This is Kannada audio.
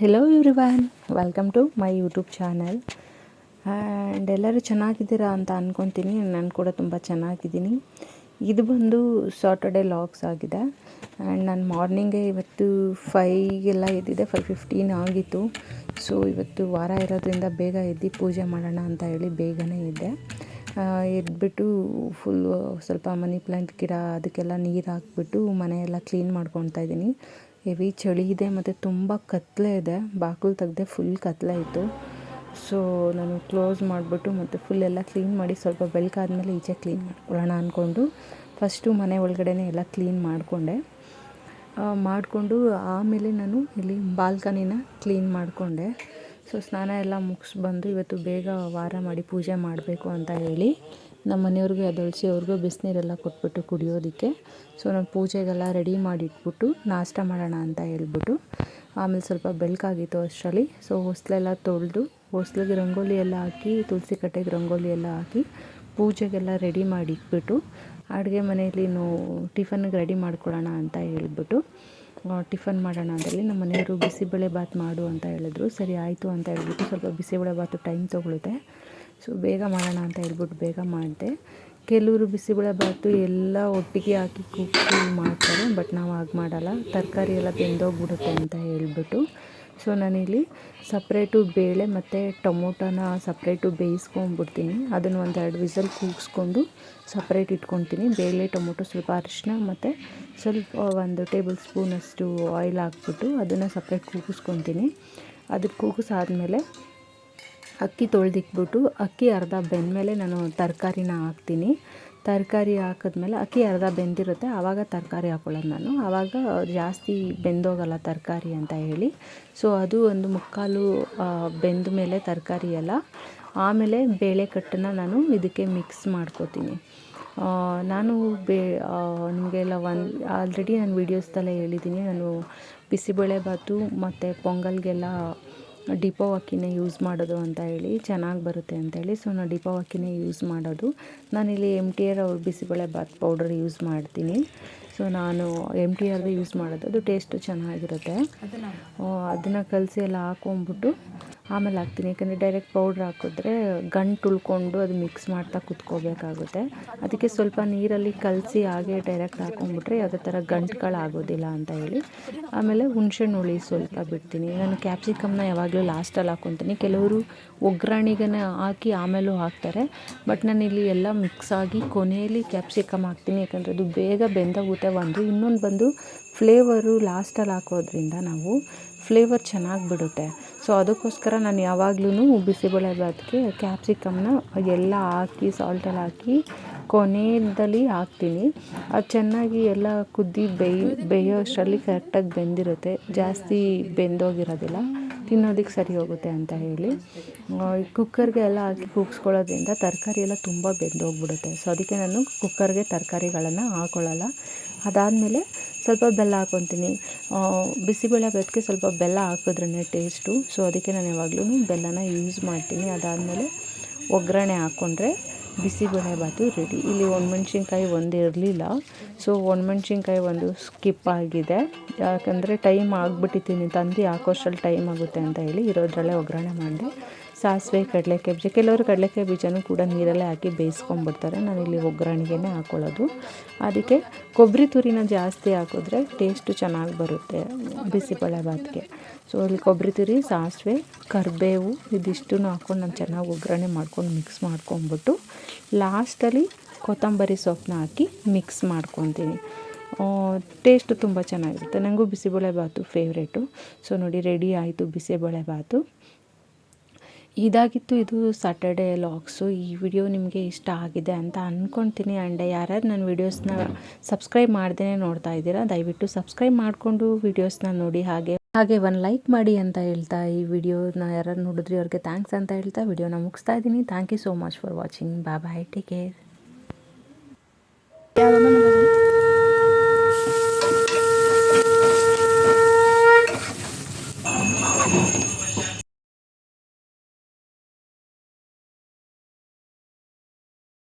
Hello van welcome to my YouTube channel and ಎಲ್ಲರೂ ಚೆನ್ನಾಗಿದ್ದೀರಾ ಅಂತ ಅಂದ್ಕೊತೀನಿ ನಾನು ಕೂಡ ತುಂಬ ಚೆನ್ನಾಗಿದ್ದೀನಿ. ಇದು ಬಂದು ಸಾಟರ್ಡೆ ಲಾಗ್ಸ್ ಆಗಿದೆ. ಆ್ಯಂಡ್ ನಾನು ಮಾರ್ನಿಂಗೇ ಇವತ್ತು ಫೈಗೆಲ್ಲ ಎದ್ದಿದ್ದೆ ಫೈವ್ ಫಿಫ್ಟೀನ್ ಆಗಿತ್ತು. ಸೊ ಇವತ್ತು ವಾರ ಇರೋದ್ರಿಂದ ಬೇಗ ಎದ್ದು ಪೂಜೆ ಮಾಡೋಣ ಅಂತ ಹೇಳಿ ಬೇಗನೆ ಇದ್ದೆ ಎದ್ಬಿಟ್ಟು ಫುಲ್ಲು ಸ್ವಲ್ಪ ಮನಿ ಪ್ಲಾಂಟ್ ಗಿಡ ಅದಕ್ಕೆಲ್ಲ ನೀರು ಹಾಕ್ಬಿಟ್ಟು ಮನೆಯೆಲ್ಲ ಕ್ಲೀನ್ ಮಾಡ್ಕೊತಾ ಇದ್ದೀನಿ. ಹೆವಿ ಚಳಿ ಇದೆ ಮತ್ತು ತುಂಬ ಕತ್ತಲೆ ಇದೆ. ಬಾಗಿಲು ತೆಗ್ದೆ ಫುಲ್ ಕತ್ತಲೆ ಇತ್ತು. ಸೊ ನಾನು ಕ್ಲೋಸ್ ಮಾಡಿಬಿಟ್ಟು ಮತ್ತು ಫುಲ್ ಎಲ್ಲ ಕ್ಲೀನ್ ಮಾಡಿ ಸ್ವಲ್ಪ ಬೆಳಕಾದ್ಮೇಲೆ ಈಚೆ ಕ್ಲೀನ್ ಮಾಡ್ಕೊಳ್ಳೋಣ ಅಂದ್ಕೊಂಡು ಫಸ್ಟು ಮನೆ ಒಳಗಡೆನೇ ಎಲ್ಲ ಕ್ಲೀನ್ ಮಾಡಿಕೊಂಡೆ. ಮಾಡಿಕೊಂಡು ಆಮೇಲೆ ನಾನು ಇಲ್ಲಿ ಬಾಲ್ಕನಿನ ಕ್ಲೀನ್ ಮಾಡಿಕೊಂಡೆ. ಸೊ ಸ್ನಾನ ಎಲ್ಲ ಮುಗಿಸ್ಬಂದು ಇವತ್ತು ಬೇಗ ವಾರ ಮಾಡಿ ಪೂಜೆ ಮಾಡಬೇಕು ಅಂತ ಹೇಳಿ. ನಮ್ಮ ಮನೆಯವ್ರಿಗೆ ಅದೊಳಿಸಿ ಅವ್ರಿಗೂ ಬಿಸಿನೀರೆಲ್ಲ ಕೊಟ್ಬಿಟ್ಟು ಕುಡಿಯೋದಕ್ಕೆ. ಸೊ ನಾನು ಪೂಜೆಗೆಲ್ಲ ರೆಡಿ ಮಾಡಿ ಇಟ್ಬಿಟ್ಟು ನಾಷ್ಟ ಮಾಡೋಣ ಅಂತ ಹೇಳ್ಬಿಟ್ಟು ಆಮೇಲೆ ಸ್ವಲ್ಪ ಬೆಳಕಾಗಿತ್ತು ಅಷ್ಟರಲ್ಲಿ. ಸೊ ಹೊಸ್ಲೆಲ್ಲ ತೊಳೆದು ಹೊಸ್ಲಿಗೆ ರಂಗೋಲಿ ಎಲ್ಲ ಹಾಕಿ, ತುಳಸಿ ಕಟ್ಟೆಗೆ ರಂಗೋಲಿ ಎಲ್ಲ ಹಾಕಿ ಪೂಜೆಗೆಲ್ಲ ರೆಡಿ ಮಾಡಿ ಇಟ್ಬಿಟ್ಟು ಅಡುಗೆ ಮನೆಯಲ್ಲಿ ನಾವು ಟಿಫನ್ಗೆ ರೆಡಿ ಮಾಡ್ಕೊಳ್ಳೋಣ ಅಂತ ಹೇಳ್ಬಿಟ್ಟು ಟಿಫನ್ ಮಾಡೋಣ ಅಂದರೆ ನಮ್ಮ ಮನೆಯವರು ಬಿಸಿಬೇಳೆ ಬಾತ್ ಮಾಡು ಅಂತ ಹೇಳಿದ್ರು. ಸರಿ, ಆಯಿತು ಅಂತ ಹೇಳ್ಬಿಟ್ಟು ಸ್ವಲ್ಪ ಬಿಸಿಬೇಳೆ ಬಾತು ಟೈಮ್ ತೊಗೊಳುತ್ತೆ. ಸೊ ಬೇಗ ಮಾಡೋಣ ಅಂತ ಹೇಳ್ಬಿಟ್ಟು ಬೇಗ ಮಾಡಿದೆ. ಕೆಲವರು ಬಿಸಿಬೇಳೆ ಬಾತು ಎಲ್ಲ ಒಟ್ಟಿಗೆ ಹಾಕಿ ಕುಕ್ಕಿ ಮಾಡ್ತಾರೆ ಬಟ್ ನಾವು ಹಾಗೆ ಮಾಡಲ್ಲ. ತರಕಾರಿ ಎಲ್ಲ ಬೆಂದೋಗ್ಬಿಡುತ್ತೆ ಅಂತ ಹೇಳ್ಬಿಟ್ಟು. ಸೊ ನಾನಿಲ್ಲಿ ಸಪ್ರೇಟು ಬೇಳೆ ಮತ್ತು ಟೊಮೊಟೊನ ಸಪ್ರೇಟು ಬೇಯಿಸ್ಕೊಂಬಿಡ್ತೀನಿ. ಅದನ್ನು ಒಂದೆರಡು ವಿಸಲ್ ಕೂಗಿಸ್ಕೊಂಡು ಸಪ್ರೇಟ್ ಇಟ್ಕೊತೀನಿ. ಬೇಳೆ, ಟೊಮೊಟೊ ಸ್ವಲ್ಪ ಅರಿಶಿನ ಮತ್ತು ಸ್ವಲ್ಪ ಒಂದು ಟೇಬಲ್ ಸ್ಪೂನಷ್ಟು ಆಯಿಲ್ ಹಾಕ್ಬಿಟ್ಟು ಅದನ್ನು ಸಪ್ರೇಟ್ ಕೂಗಿಸ್ಕೊತೀನಿ. ಅದಕ್ಕೆ ಕೂಗಿಸಾದ್ಮೇಲೆ ಅಕ್ಕಿ ತೊಳೆದಿಕ್ಬಿಟ್ಟು ಅಕ್ಕಿ ಅರ್ಧ ಬೆಂದಮೇಲೆ ನಾನು ತರಕಾರಿನ ಹಾಕ್ತೀನಿ. ತರಕಾರಿ ಹಾಕಿದ್ಮೇಲೆ ಅಕ್ಕಿ ಅರ್ಧ ಬೆಂದಿರುತ್ತೆ, ಆವಾಗ ತರಕಾರಿ ಹಾಕೊಳ್ಳೋದು ನಾನು. ಆವಾಗ ಜಾಸ್ತಿ ಬೆಂದೋಗಲ್ಲ ತರಕಾರಿ ಅಂತ ಹೇಳಿ. ಸೊ ಅದು ಒಂದು ಮುಕ್ಕಾಲು ಬೆಂದ ಮೇಲೆ ತರಕಾರಿ ಎಲ್ಲ. ಆಮೇಲೆ ಬೇಳೆ ಕಟ್ಟನ್ನು ನಾನು ಇದಕ್ಕೆ ಮಿಕ್ಸ್ ಮಾಡ್ಕೋತೀನಿ. ನಾನು ಬೇ ನಿಮಗೆಲ್ಲ ಒಂದು ಆಲ್ರೆಡಿ ನಾನು ವೀಡಿಯೋಸ್ದಲ್ಲೇ ಹೇಳಿದ್ದೀನಿ. ನಾನು ಬಿಸಿಬೇಳೆ ಬಾತು ಮತ್ತು ಪೊಂಗಲ್ಗೆಲ್ಲ ಡಿಪೋ ಅಕ್ಕಿನೇ ಯೂಸ್ ಮಾಡೋದು ಅಂತ ಹೇಳಿ ಚೆನ್ನಾಗಿ ಬರುತ್ತೆ ಅಂತೇಳಿ ಸೊ ನಾನು ಡಿಪೋ ಅಕ್ಕಿನೇ ಯೂಸ್ ಮಾಡೋದು. ನಾನಿಲ್ಲಿ ಎಂ ಟಿ ಆರ್ ಅವ್ರ ಬಿಸಿಬೇಳೆ ಬಾತ್ ಪೌಡರ್ ಯೂಸ್ ಮಾಡ್ತೀನಿ. ಸೊ ನಾನು ಎಂ ಟಿ ಆರ್ದು ಯೂಸ್ ಮಾಡೋದು. ಅದು ಟೇಸ್ಟು ಚೆನ್ನಾಗಿರುತ್ತೆ. ಅದನ್ನು ಕಲಸಿ ಎಲ್ಲ ಹಾಕೊಂಬಿಟ್ಟು ಆಮೇಲೆ ಹಾಕ್ತೀನಿ. ಯಾಕಂದರೆ ಡೈರೆಕ್ಟ್ ಪೌಡ್ರ್ ಹಾಕಿದ್ರೆ ಗಂಟು ಉಳ್ಕೊಂಡು ಅದು ಮಿಕ್ಸ್ ಮಾಡ್ತಾ ಕುತ್ಕೋಬೇಕಾಗುತ್ತೆ. ಅದಕ್ಕೆ ಸ್ವಲ್ಪ ನೀರಲ್ಲಿ ಕಲಸಿ ಹಾಗೆ ಡೈರೆಕ್ಟ್ ಹಾಕೊಂಡ್ಬಿಟ್ರೆ ಯಾವುದೇ ಥರ ಗಂಟುಗಳಾಗೋದಿಲ್ಲ ಅಂತ ಹೇಳಿ. ಆಮೇಲೆ ಹುಣ್ಸೆಹಣ್ಣು ಹುಳಿ ಸ್ವಲ್ಪ ಬಿಡ್ತೀನಿ. ನಾನು ಕ್ಯಾಪ್ಸಿಕಮ್ನ ಯಾವಾಗಲೂ ಲಾಸ್ಟಲ್ಲಿ ಹಾಕ್ಕೊತೀನಿ ಕೆಲವರು ಒಗ್ಗರಣೆಗೆ ಹಾಕಿ ಆಮೇಲೂ ಹಾಕ್ತಾರೆ. ಬಟ್ ನಾನು ಇಲ್ಲಿ ಎಲ್ಲ ಮಿಕ್ಸ್ ಆಗಿ ಕೊನೆಯಲ್ಲಿ ಕ್ಯಾಪ್ಸಿಕಮ್ ಹಾಕ್ತೀನಿ. ಯಾಕಂದರೆ ಅದು ಬೇಗ ಬೆಂದೋಗುತ್ತೆ ಒಂದು ಇನ್ನೊಂದು ಬಂದು ಫ್ಲೇವರು ಲಾಸ್ಟಲ್ಲಿ ಹಾಕೋದ್ರಿಂದ ನಾವು ಫ್ಲೇವರ್ ಚೆನ್ನಾಗಿ ಬಿಡುತ್ತೆ. ಸೊ ಅದಕ್ಕೋಸ್ಕರ ನಾನು ಯಾವಾಗ್ಲೂ ಬಿಸಿಬೇಳೆಬಾತ್ಗೆ ಕ್ಯಾಪ್ಸಿಕಮ್ನ ಎಲ್ಲ ಹಾಕಿ, ಸಾಲ್ಟಲ್ಲಿ ಹಾಕಿ ಕೊನೆಯಲ್ಲಿ ಹಾಕ್ತೀನಿ. ಅದು ಚೆನ್ನಾಗಿ ಎಲ್ಲ ಕುದ್ದಿ ಬೇಯಿ ಅಷ್ಟರಲ್ಲಿ ಕರೆಕ್ಟಾಗಿ ಬೆಂದಿರುತ್ತೆ. ಜಾಸ್ತಿ ಬೆಂದೋಗಿರೋದಿಲ್ಲ. ತಿನ್ನೋದಕ್ಕೆ ಸರಿ ಹೋಗುತ್ತೆ ಅಂತ ಹೇಳಿ. ಕುಕ್ಕರ್ಗೆ ಎಲ್ಲ ಹಾಕಿ ಕೂಗಿಸ್ಕೊಳ್ಳೋದ್ರಿಂದ ತರಕಾರಿ ಎಲ್ಲ ತುಂಬ ಬೆಂದೋಗ್ಬಿಡುತ್ತೆ. ಸೊ ಅದಕ್ಕೆ ನಾನು ಕುಕ್ಕರ್ಗೆ ತರಕಾರಿಗಳನ್ನು ಹಾಕೊಳ್ಳಲ್ಲ. ಅದಾದಮೇಲೆ ಸ್ವಲ್ಪ ಬೆಲ್ಲ ಹಾಕ್ಕೊತೀನಿ ಬಿಸಿಬೇಳೆ ಬಾತ್ಗೆ ಸ್ವಲ್ಪ ಬೆಲ್ಲ ಹಾಕಿದ್ರೇ ಟೇಸ್ಟು ಸೊ ಅದಕ್ಕೆ ನಾನು ಯಾವಾಗಲೂ ಬೆಲ್ಲನ ಯೂಸ್ ಮಾಡ್ತೀನಿ. ಅದಾದಮೇಲೆ ಒಗ್ಗರಣೆ ಹಾಕ್ಕೊಂಡ್ರೆ ಬಿಸಿಬೇಳೆ ಬಾತು ರೆಡಿ ಇಲ್ಲಿ ಒಣಮೆಣ್ಸಿನ್ಕಾಯಿ ಒಂದು ಇರಲಿಲ್ಲ. ಸೊ ಒಣಮೆಣ್ಸಿನ್ಕಾಯಿ ಒಂದು ಸ್ಕಿಪ್ ಆಗಿದೆ. ಯಾಕಂದರೆ ಟೈಮ್ ಆಗಿಬಿಟ್ಟಿದ್ದೀನಿ ತಂದು ಹಾಕೋಷ್ಟ್ರಲ್ಲಿ ಟೈಮ್ ಆಗುತ್ತೆ ಅಂತ ಹೇಳಿ ಇರೋದ್ರಲ್ಲೇ ಒಗ್ಗರಣೆ ಮಾಡಿದೆ. ಸಾಸಿವೆ, ಕಡಲೆಕಾಯಿ ಬೀಜ, ಕೆಲವರು ಕಡಲೆಕಾಯಿ ಬೀಜನೂ ಕೂಡ ನೀರಲ್ಲೇ ಹಾಕಿ ಬೇಯಿಸ್ಕೊಂಡ್ಬಿಡ್ತಾರೆ. ಇಲ್ಲಿ ಒಗ್ಗರಣೆಗೆ ಹಾಕ್ಕೊಳ್ಳೋದು ಅದಕ್ಕೆ ಕೊಬ್ಬರಿ ತುರಿನ ಜಾಸ್ತಿ ಹಾಕಿದ್ರೆ ಟೇಸ್ಟು ಚೆನ್ನಾಗಿ ಬರುತ್ತೆ ಬಿಸಿಬೇಳೆ ಬಾತ್ಗೆ ಸೊ ಇಲ್ಲಿ ಕೊಬ್ಬರಿ ತುರಿ, ಸಾಸಿವೆ, ಕರಿಬೇವು, ಇದಿಷ್ಟನ್ನು ಹಾಕ್ಕೊಂಡು ನಾನು ಚೆನ್ನಾಗಿ ಒಗ್ಗರಣೆ ಮಾಡ್ಕೊಂಡು ಮಿಕ್ಸ್ ಮಾಡ್ಕೊಂಬಿಟ್ಟು ಲಾಸ್ಟಲ್ಲಿ ಕೊತ್ತಂಬರಿ ಸೊಪ್ಪನ್ನ ಹಾಕಿ ಮಿಕ್ಸ್ ಮಾಡ್ಕೊತೀನಿ. ಟೇಸ್ಟು ತುಂಬ ಚೆನ್ನಾಗಿರುತ್ತೆ. ನನಗೂ ಬಿಸಿಬೇಳೆಬಾತು ಫೇವ್ರೇಟು ಸೊ ನೋಡಿ ರೆಡಿ ಆಯಿತು ಬಿಸಿಬೇಳೆಬಾತು ಇದಾಗಿತ್ತು ಇದು ಸ್ಯಾಟರ್ಡೇ ಲಾಗ್ಸು ಈ ವಿಡಿಯೋ ನಿಮಗೆ ಇಷ್ಟ ಆಗಿದೆ ಅಂತ ಅಂದ್ಕೊಳ್ತೀನಿ ಆ್ಯಂಡ್ ಯಾರ್ಯಾರು ನನ್ನ ವಿಡಿಯೋಸ್ನ ಸಬ್ಸ್ಕ್ರೈಬ್ ಮಾಡ್ದೇ ನೋಡ್ತಾ ಇದ್ದೀರಾ, ದಯವಿಟ್ಟು ಸಬ್ಸ್ಕ್ರೈಬ್ ಮಾಡಿಕೊಂಡು ವಿಡಿಯೋಸ್ನ ನೋಡಿ ಹಾಗೆ. ಹಾಗೆ ಒಂದು ಲೈಕ್ ಮಾಡಿ ಅಂತ ಹೇಳ್ತಾ ಈ ವಿಡಿಯೋನ ಯಾರು ನೋಡಿದ್ರಿ ಅವ್ರಿಗೆ ಥ್ಯಾಂಕ್ಸ್ ಅಂತ ಹೇಳ್ತಾ ವಿಡಿಯೋನ ಮುಗಿಸ್ತಾ ಇದ್ದೀನಿ. Thank you so much for watching bye bye take care